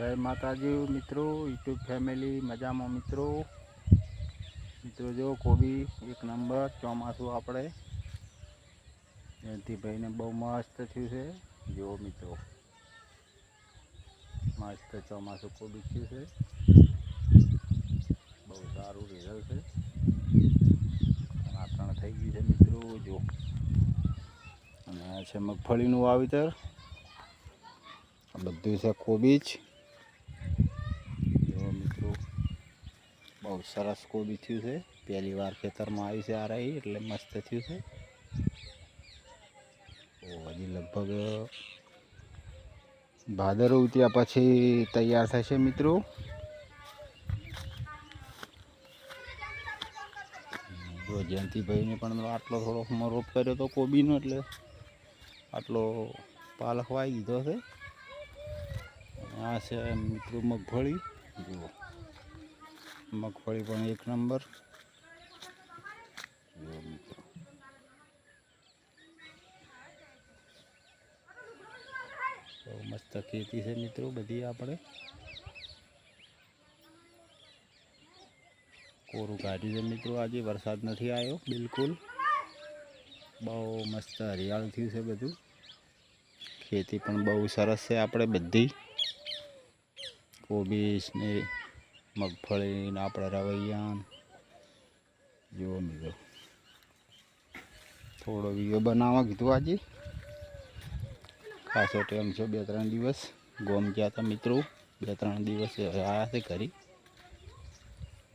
જય માતાજી મિત્રો, યુટ્યુબ ફેમિલી, મજામાં મિત્રો? મિત્રો જો, કોબી એક નંબર, ચોમાસું આપણે. જયંતિભાઈને બહુ મસ્ત થયું છે. જો મિત્રો, મસ્ત ચોમાસું કોબી થયું છે. બહુ સારું રિઝલ્ટ છે. આકરણ થઈ ગયું છે મિત્રો, જો. અને આ છે મગફળીનું વાવેતર. બધું છે કોબી જ જો મિત્રો બહુ સરસ કોબી થયું છે. પહેલી વાર ખેતરમાં આવી છે આ રહી, એટલે મસ્ત થયું છે. હજી લગભગ ભાદરો ઉત્યા પછી તૈયાર થશે મિત્રો. જો જયંતિભાઈને પણ આટલો થોડોક રોપ કર્યો તો કોબીનો, એટલે આટલો પાલક વાવી દીધો છે. આ છે મિત્રો મગફળી. જુઓ. મગફળી પણ એક નંબર. બહુ મસ્ત ખેતી છે મિત્રો બધી આપણે. કોરું કાઢ્યું છે મિત્રો આજે, વરસાદ નથી આવ્યો, બિલકુલ. બહુ મસ્ત હરિયાળ થયું છે બધું. ખેતી પણ બહુ સરસ છે આપણે બધી. કોબીસ ને મગફળી ને આપણે રવૈયા જુઓ મિત્રો. થોડો વીડિયો બનાવવા કીધું આજે. ખાસો ટાઈમ છે, બે ત્રણ દિવસ. ગોમ ગયા હતા મિત્રો. બે ત્રણ દિવસ આવ્યા છે ઘરી.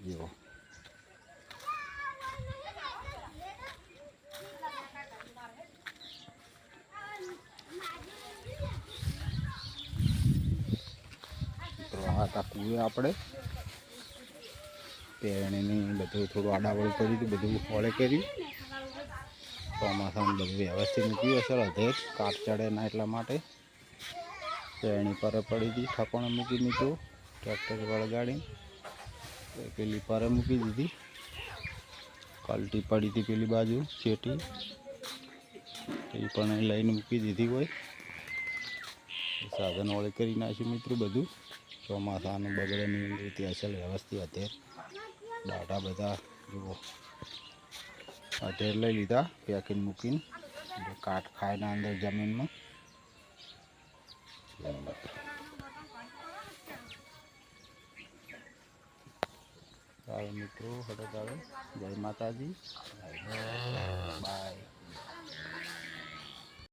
જુઓ. હતા કુએ આપણે. પેરણીની બધું થોડું આડાવડ કર્યું હતું, બધું ફોળે કર્યું. ચોમાસામાં બધું વ્યવસ્થિત મૂક્યું હશે અધેર કાટ ચડે ના એટલા માટે. પેરણી પર પડી હતી, ઠકોણે મૂકી દીધું, ટ્રેક્ટર વળગાડી પેલી પરે મૂકી દીધી. કલટી પડી હતી પેલી બાજુ ચેટી એ પણ એ લઈને મૂકી દીધી હોય. સાધન વળે કરી નાખ્યું મિત્રો બધું. ચોમાસાનું બગડે નહીં રીતે અસલ વ્યવસ્થિત અત્યારે ડાટા બધા જુઓ. અત્યારે લઈ લીધા પેકિંગ મૂકીને. કાટ ખાયના અંદર જમીનમાં. મિત્રો હડો ચાલો જય માતાજી. બાય.